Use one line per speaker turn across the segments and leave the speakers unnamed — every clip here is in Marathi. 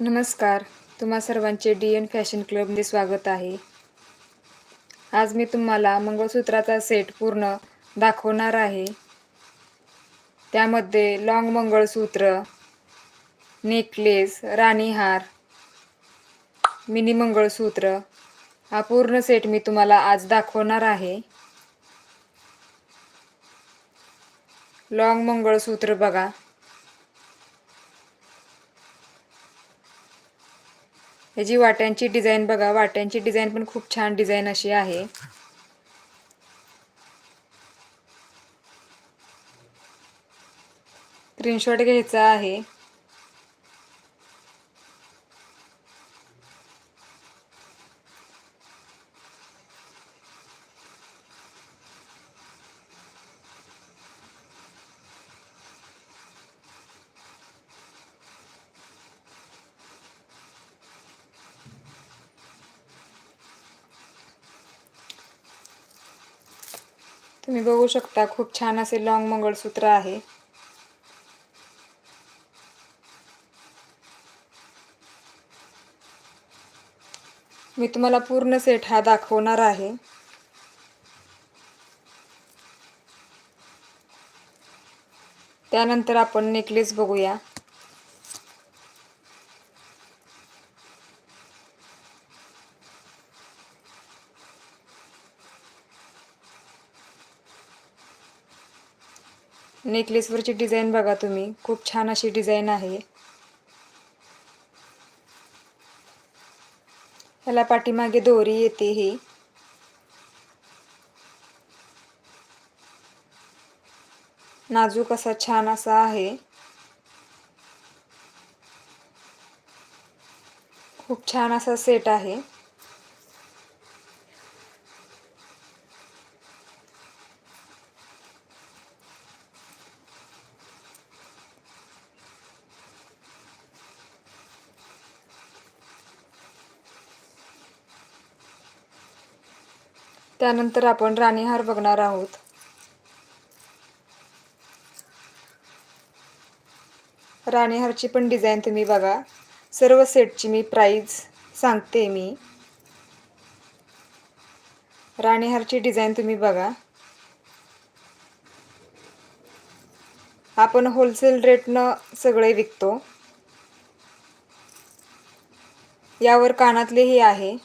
नमस्कार. तुम्हा सर्वांचे डी एन फॅशन क्लबमध्ये स्वागत आहे. आज मी तुम्हाला मंगळसूत्राचा सेट पूर्ण दाखवणार आहे. त्यामध्ये लॉंग मंगळसूत्र नेकलेस राणीहार मिनी मंगळसूत्र हा पूर्ण सेट मी तुम्हाला आज दाखवणार आहे. लॉंग मंगळसूत्र बघा. याची वाट्यांची डिझाईन बघा वाट्यांची डिझाईन पण खूप छान डिझाईन अशी आहे. स्क्रीनशॉट घ्यायचा आहे. तुम्ही बघू शकता खूप छान असे लॉंग मंगळसूत्र आहे. मी तुम्हाला पूर्ण सेट हा दाखवणार आहे. त्यानंतर आपण नेकलेस बघूया. नेकलेसवरची डिझाईन बघा तुम्ही. खूप छान अशी डिझाईन आहे. ह्याला पाठीमागे दोरी येते ही. नाजूक असा छान असा आहे. खूप छान असा सेट आहे. त्यानंतर आपण राणीहार बघणार आहोत. राणीहारची पण डिझाईन तुम्ही बघा. सर्व सेटची मी प्राईज सांगते मी. राणीहारची डिझाईन तुम्ही बघा. आपण होलसेल रेटनं सगळे विकतो. यावर कानातलेही आहे.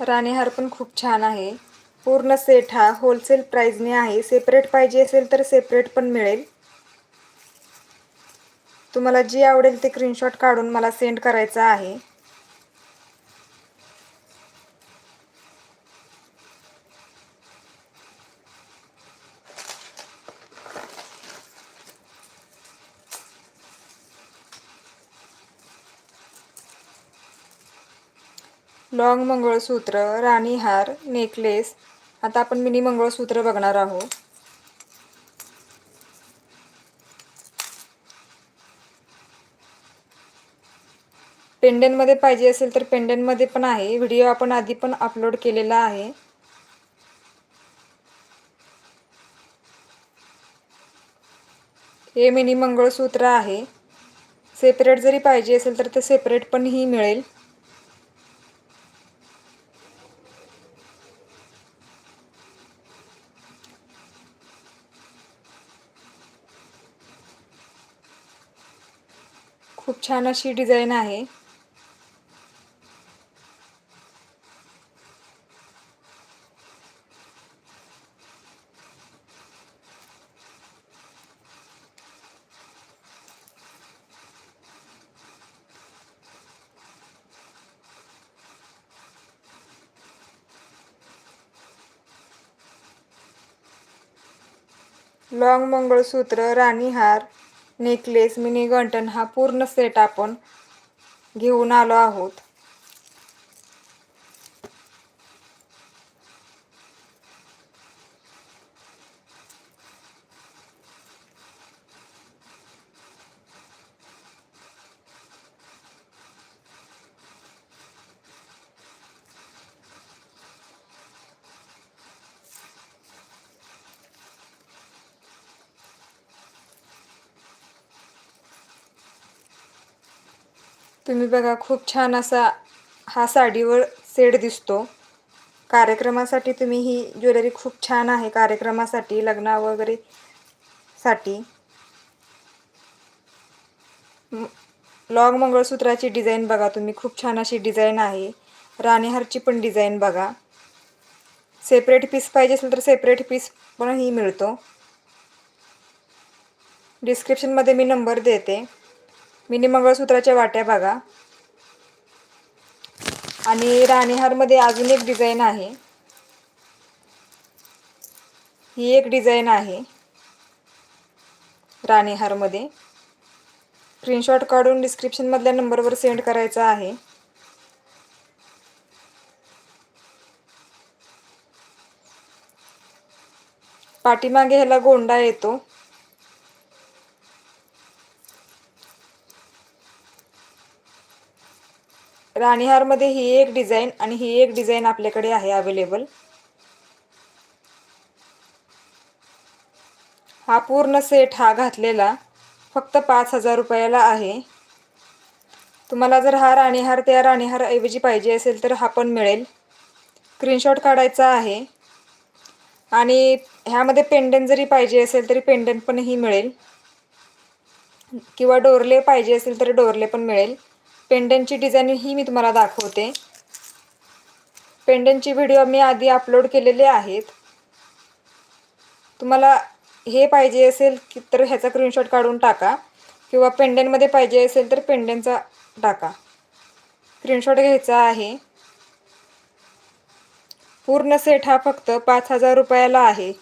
राणीहार पण खूप छान आहे. पूर्ण सेट हा होलसेल प्राईजने आहे. सेपरेट पाहिजे असेल तर सेपरेट पण मिळेल. तुम्हाला जी आवडेल ते स्क्रीनशॉट काढून मला सेंड करायचा आहे. लॉंग मंगळसूत्र राणीहार नेकलेस. आता आपण मिनी मंगळसूत्र बघणार आहोत. पेंडनमध्ये पाहिजे असेल तर पेंडनमध्ये पण आहे. व्हिडिओ आपण आधी पण अपलोड केलेला आहे. हे मिनी मंगळसूत्र आहे. सेपरेट जरी पाहिजे असेल तर ते सेपरेट पण ही मिळेल. खूप छान अशी डिझाईन आहे. लॉंग मंगळसूत्र राणीहार नेकलेस मिनी गंटन हा पूर्ण सेट आपण घेऊन आलो आहोत. तुम्ही बघा खूप छान असा हा साडीवर सेट दिसतो. कार्यक्रमासाठी तुम्ही ही ज्वेलरी खूप छान आहे कार्यक्रमासाठी लग्ना वगैरे साठी. लॉंग मंगळसूत्राची डिझाईन बघा तुम्ही खूप छान अशी डिझाईन आहे. राणीहारची पण डिझाईन बघा. सेपरेट पीस पाहिजे असेल तर सेपरेट पीस पणही मिळतो. डिस्क्रिप्शनमध्ये मी नंबर देते. मिनी मंगळसूत्राच्या वाट्या बघा. आणि राणीहारमध्ये अजून एक डिझाईन आहे. ही एक डिझाईन आहे. राणीहारमध्ये. स्क्रीनशॉट काढून डिस्क्रिप्शनमधल्या नंबरवर सेंड करायचा आहे. पाठीमागे ह्याला गोंडा येतो. राणीहारमध्ये ही एक डिझाईन आणि ही एक डिझाईन आपल्याकडे आहे अवेलेबल. हा पूर्ण सेट हा घातलेला फक्त पाच हजार रुपयाला आहे. तुम्हाला जर हा राणीहार त्या राणीहार ऐवजी पाहिजे असेल तर हा पण मिळेल. स्क्रीनशॉट काढायचा आहे. आणि ह्यामध्ये पेंडन जरी पाहिजे असेल तरी पेंडन पणही मिळेल. किंवा डोरले पाहिजे असेल तर डोरले पण मिळेल. पेंडनची डिझाईन ही मी तुम्हाला दाखवते. पेंडनची व्हिडिओ मी आधी अपलोड केलेले आहेत. तुम्हाला हे पाहिजे असेल की तर ह्याचा स्क्रीनशॉट काढून टाका. किंवा पेंडनमध्ये पाहिजे असेल तर पेंडनचा टाका. स्क्रीनशॉट घ्यायचा आहे. पूर्ण सेट हा फक्त पाच हजार रुपयाला आहे.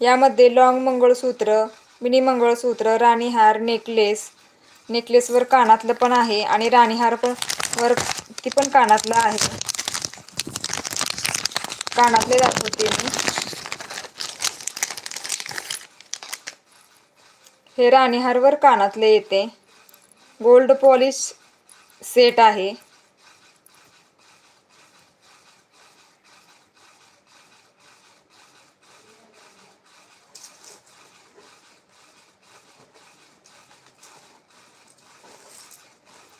यामध्ये लॉंग मंगळसूत्र मिनी मंगळसूत्र राणीहार नेकलेस. नेकलेसवर कानातलं पण आहे आणि राणीहार पण वर ती पण कानातलं आहे. कानातले दाखवते मी. हे राणीहारवर कानातले येते. गोल्ड पॉलिश सेट आहे.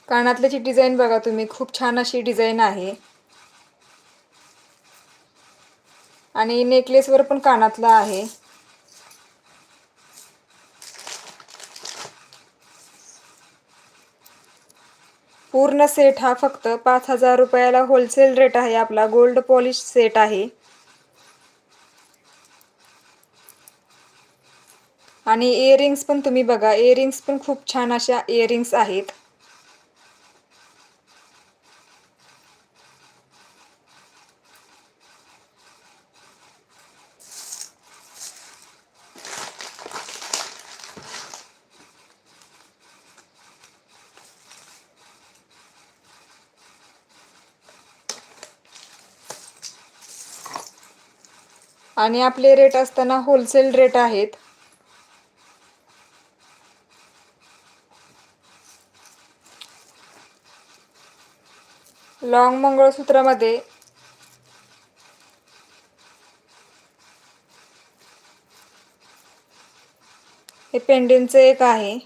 कानातल्याची डिझाईन बघा तुम्ही. खूप छान अशी डिझाईन आहे. आणि नेकलेसवर पण कानातला आहे. पूर्ण सेट हा फक्त पाच हजार रुपयाला होलसेल रेट आहे आपला. गोल्ड पॉलिश सेट आहे. आणि इयरिंग्स पण तुम्ही बघा. इयरिंग्स पण खूप छान अशा इयरिंग्स आहेत. आणि आपले रेट असताना होलसेल रेट आहेत. लॉंग मंगळसूत्रामध्ये हे पेंडेंटचं एक आहे.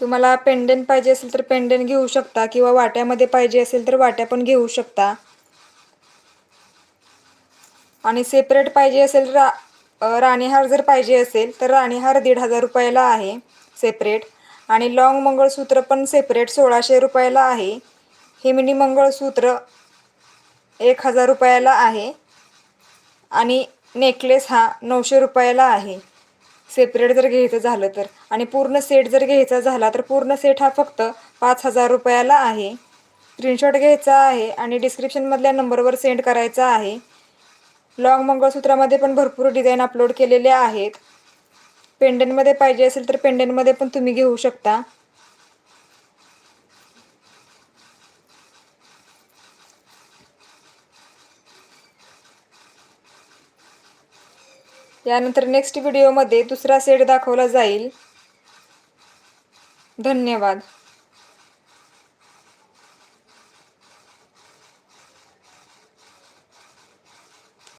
तुम्हाला पेंडंट पाहिजे असेल तर पेंडंट घेऊ शकता किंवा वाट्यामध्ये पाहिजे असेल तर वाट्या पण घेऊ शकता. आणि सेपरेट पाहिजे असेल रा राणीहार जर पाहिजे असेल तर राणीहार दीड हजार रुपयाला आहे सेपरेट आणि लॉंग मंगळसूत्र पण सेपरेट सोळाशे रुपयाला आहे. हे मिनी मंगळसूत्र एक हजार रुपयाला आहे. आणि नेकलेस हा नऊशे रुपयाला आहे. सेपरेट जर घ्यायचं झालं तर. आणि पूर्ण सेट जर घ्यायचा झाला तर पूर्ण सेट हा फक्त पाच हजार रुपयाला आहे. स्क्रीनशॉट घ्यायचा आहे आणि डिस्क्रिप्शनमधल्या नंबरवर सेंड करायचा आहे. लॉंग मंगळसूत्रामध्ये पण भरपूर डिझाईन अपलोड केलेले आहेत. पेंडनमध्ये पाहिजे असेल तर पेंडनमध्ये पण तुम्ही घेऊ शकता. यानंतर नेक्स्ट व्हिडिओमध्ये दुसरा सेट दाखवला जाईल. धन्यवाद.